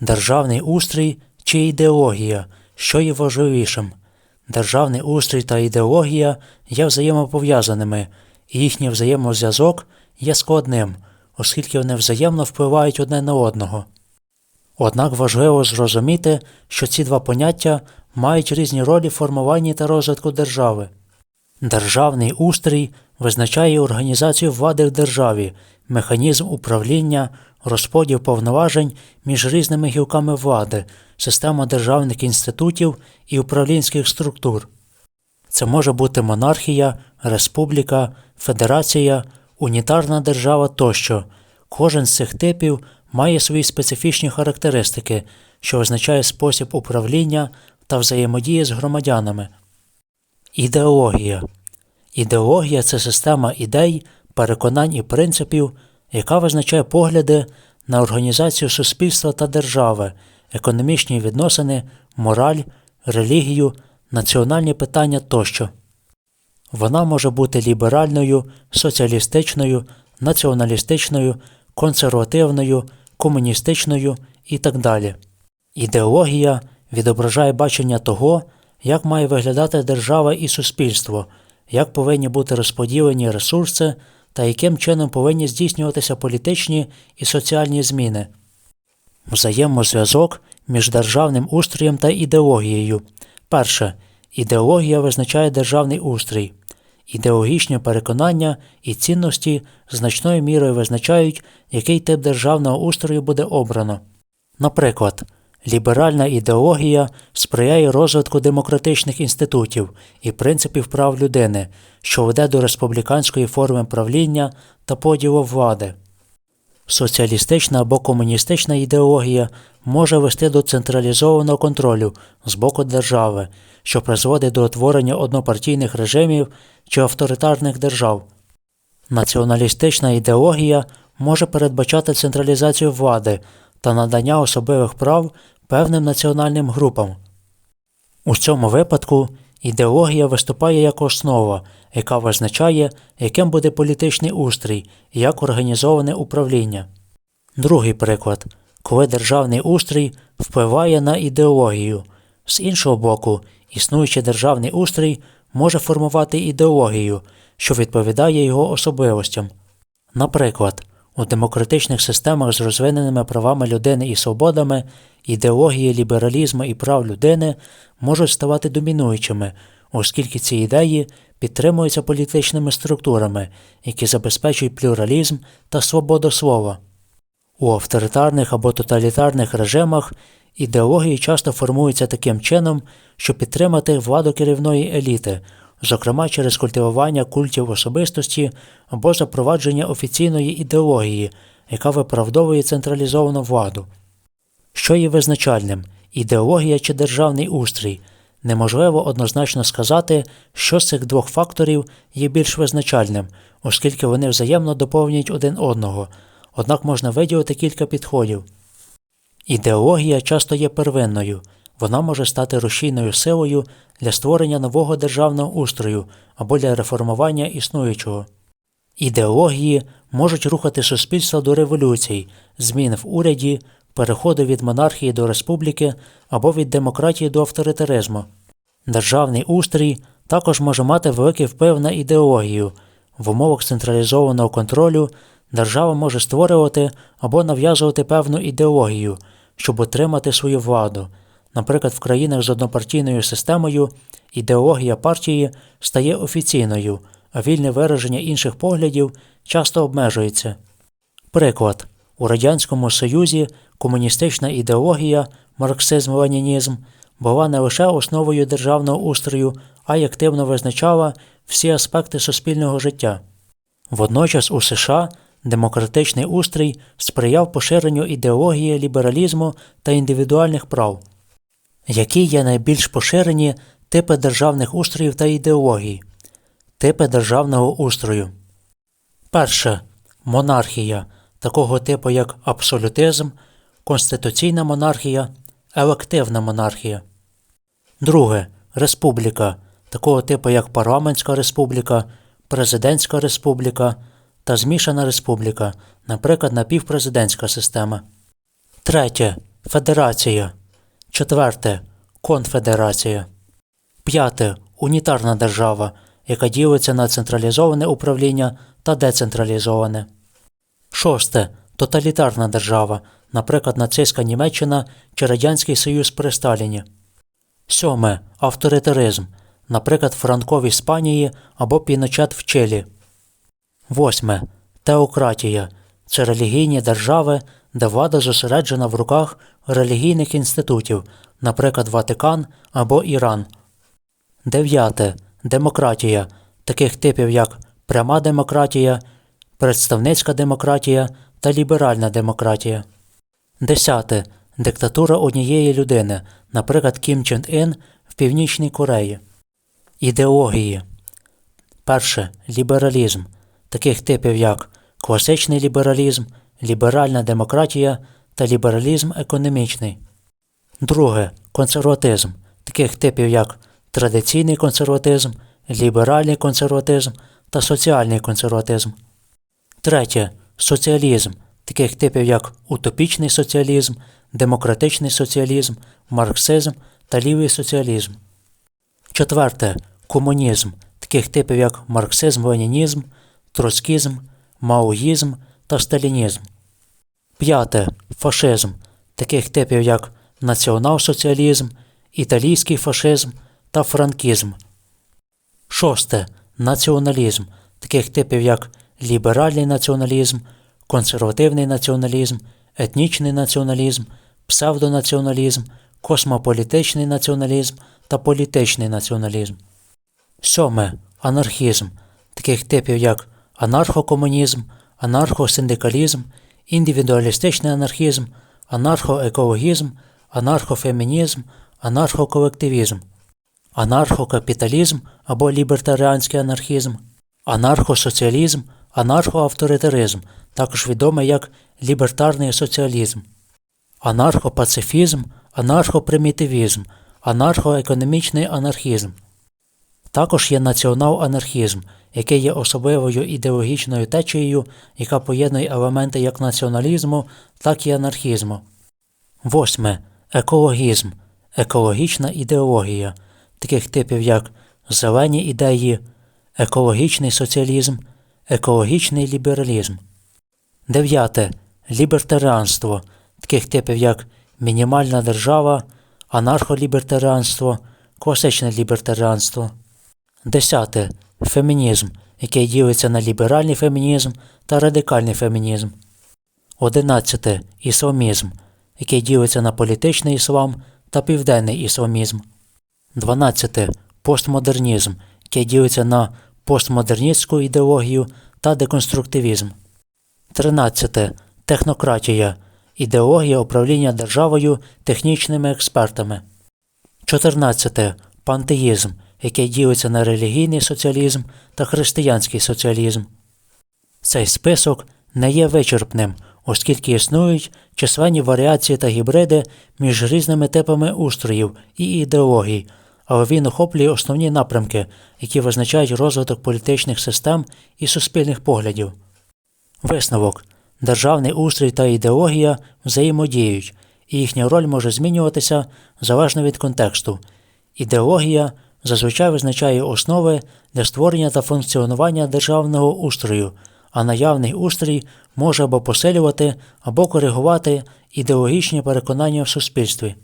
Державний устрій чи ідеологія, що є важливішим. Державний устрій та ідеологія є взаємопов'язаними, і їхній взаємозв'язок є складним, оскільки вони взаємно впливають одне на одного. Однак важливо зрозуміти, що ці два поняття мають різні ролі в формуванні та розвитку держави. Державний устрій визначає організацію влади в державі, механізм управління, розподіл повноважень між різними гілками влади, система державних інститутів і управлінських структур. Це може бути монархія, республіка, федерація, унітарна держава тощо. Кожен з цих типів має свої специфічні характеристики, що визначає спосіб управління та взаємодії з громадянами. Ідеологія. Ідеологія це система ідей, переконань і принципів, яка визначає погляди на організацію суспільства та держави, економічні відносини, мораль, релігію, національні питання тощо. Вона може бути ліберальною, соціалістичною, націоналістичною, консервативною, комуністичною і так далі. Ідеологія відображає бачення того, як має виглядати держава і суспільство, як повинні бути розподілені ресурси та яким чином повинні здійснюватися політичні і соціальні зміни. Взаємозв'язок між державним устроєм та ідеологією. Перше. Ідеологія визначає державний устрій. Ідеологічні переконання і цінності значною мірою визначають, який тип державного устрою буде обрано. Наприклад, ліберальна ідеологія сприяє розвитку демократичних інститутів і принципів прав людини, що веде до республіканської форми правління та поділу влади. Соціалістична або комуністична ідеологія може вести до централізованого контролю з боку держави, що призводить до утворення однопартійних режимів чи авторитарних держав. Націоналістична ідеологія може передбачати централізацію влади та надання особливих прав певним національним групам. У цьому випадку ідеологія виступає як основа, яка визначає, яким буде політичний устрій як організоване управління. Другий приклад коли державний устрій впливає на ідеологію. З іншого боку, існуючий державний устрій може формувати ідеологію, що відповідає його особливостям. Наприклад, у демократичних системах з розвиненими правами людини і свободами ідеології лібералізму і прав людини можуть ставати домінуючими, оскільки ці ідеї підтримуються політичними структурами, які забезпечують плюралізм та свободу слова. У авторитарних або тоталітарних режимах ідеології часто формуються таким чином, щоб підтримати владу керівної еліти, зокрема через культивування культів особистості або запровадження офіційної ідеології, яка виправдовує централізовану владу. Що є визначальним ідеологія чи державний устрій? Неможливо однозначно сказати, що з цих двох факторів є більш визначальним, оскільки вони взаємно доповнюють один одного, однак можна виділити кілька підходів. Ідеологія часто є первинною, вона може стати рушійною силою для створення нового державного устрою або для реформування існуючого. Ідеології можуть рухати суспільство до революцій, змін в уряді, переходу від монархії до республіки або від демократії до авторитаризму. Державний устрій також може мати великий вплив на ідеологію. В умовах централізованого контролю держава може створювати або нав'язувати певну ідеологію, щоб отримати свою владу. Наприклад, в країнах з однопартійною системою ідеологія партії стає офіційною, а вільне вираження інших поглядів часто обмежується. Приклад у Радянському Союзі комуністична ідеологія, марксизм-ленінізм була не лише основою державного устрою, а й активно визначала всі аспекти суспільного життя. Водночас у США демократичний устрій сприяв поширенню ідеології лібералізму та індивідуальних прав. Які є найбільш поширені типи державних устроїв та ідеологій? Типи державного устрою. Перше монархія такого типу як абсолютизм, конституційна монархія, елективна монархія. Друге республіка такого типу як парламентська республіка, президентська республіка та змішана республіка, наприклад, напівпрезидентська система. Третє Федерація. Четверте. Конфедерація. П'яте. Унітарна держава, яка ділиться на централізоване управління та децентралізоване. Шосте. Тоталітарна держава, наприклад, нацистська Німеччина чи Радянський Союз при Сталіні. Сьоме. Авторитаризм, наприклад, Франко в Іспанії або Піночет в Чилі. Восьме. Теократія це релігійні держави, де влада зосереджена в руках релігійних інститутів, наприклад, Ватикан або Іран. Дев'яте. Демократія, таких типів як пряма демократія, представницька демократія та ліберальна демократія. Десяте. Диктатура однієї людини, наприклад, Кім Чен Ін в Північній Кореї. Ідеології. Перше. Лібералізм, таких типів як класичний лібералізм, ліберальна демократія та лібералізм економічний. Друге. Консерватизм, таких типів як традиційний консерватизм, ліберальний консерватизм та соціальний консерватизм. Третє. Соціалізм, таких типів як утопічний соціалізм, демократичний соціалізм, марксизм та лівий соціалізм. Четверте. Комунізм, таких типів як марксизм-ленінізм, троцкізм, маоїзм та сталінізм. П'яте. Фашизм, таких типів як націонал-соціалізм, італійський фашизм та франкізм. Шосте. Націоналізм, таких типів як ліберальний націоналізм, консервативний націоналізм, етнічний націоналізм, псевдонаціоналізм, космополітичний націоналізм та політичний націоналізм. Сьоме. Анархізм, таких типів як анархокомунізм, анархосиндикалізм, індивідуалістичний анархізм, анархоекологізм, анархофемінізм, анархоколективізм, анархокапіталізм або лібертаріанський анархізм, анархосоціалізм, анархоавторитаризм, також відомий як лібертарний соціалізм, анархопацифізм, анархопримітивізм, анархоекономічний анархізм. Також є націонал-анархізм, який є особливою ідеологічною течією, яка поєднує елементи як націоналізму, так і анархізму. Восьме. Екологізм, екологічна ідеологія, таких типів як зелені ідеї, екологічний соціалізм, екологічний лібералізм. Дев'яте. Лібертаріанство, таких типів як мінімальна держава, анархолібертаріанство, класичне лібертаріанство. Десяте. Фемінізм, який ділиться на ліберальний фемінізм та радикальний фемінізм. Одинадцяте. Ісламізм, який ділиться на політичний іслам та південний ісламізм. 12. Постмодернізм, який ділиться на постмодерністську ідеологію та деконструктивізм. 13. Технократія ідеологія управління державою технічними експертами. 14. Пантеїзм, який ділиться на релігійний соціалізм та християнський соціалізм. Цей список не є вичерпним, оскільки існують численні варіації та гібриди між різними типами устроїв і ідеологій, але він охоплює основні напрямки, які визначають розвиток політичних систем і суспільних поглядів. Висновок державний устрій та ідеологія взаємодіють, і їхня роль може змінюватися залежно від контексту. Ідеологія зазвичай визначає основи для створення та функціонування державного устрою, а наявний устрій може або посилювати, або коригувати ідеологічні переконання в суспільстві.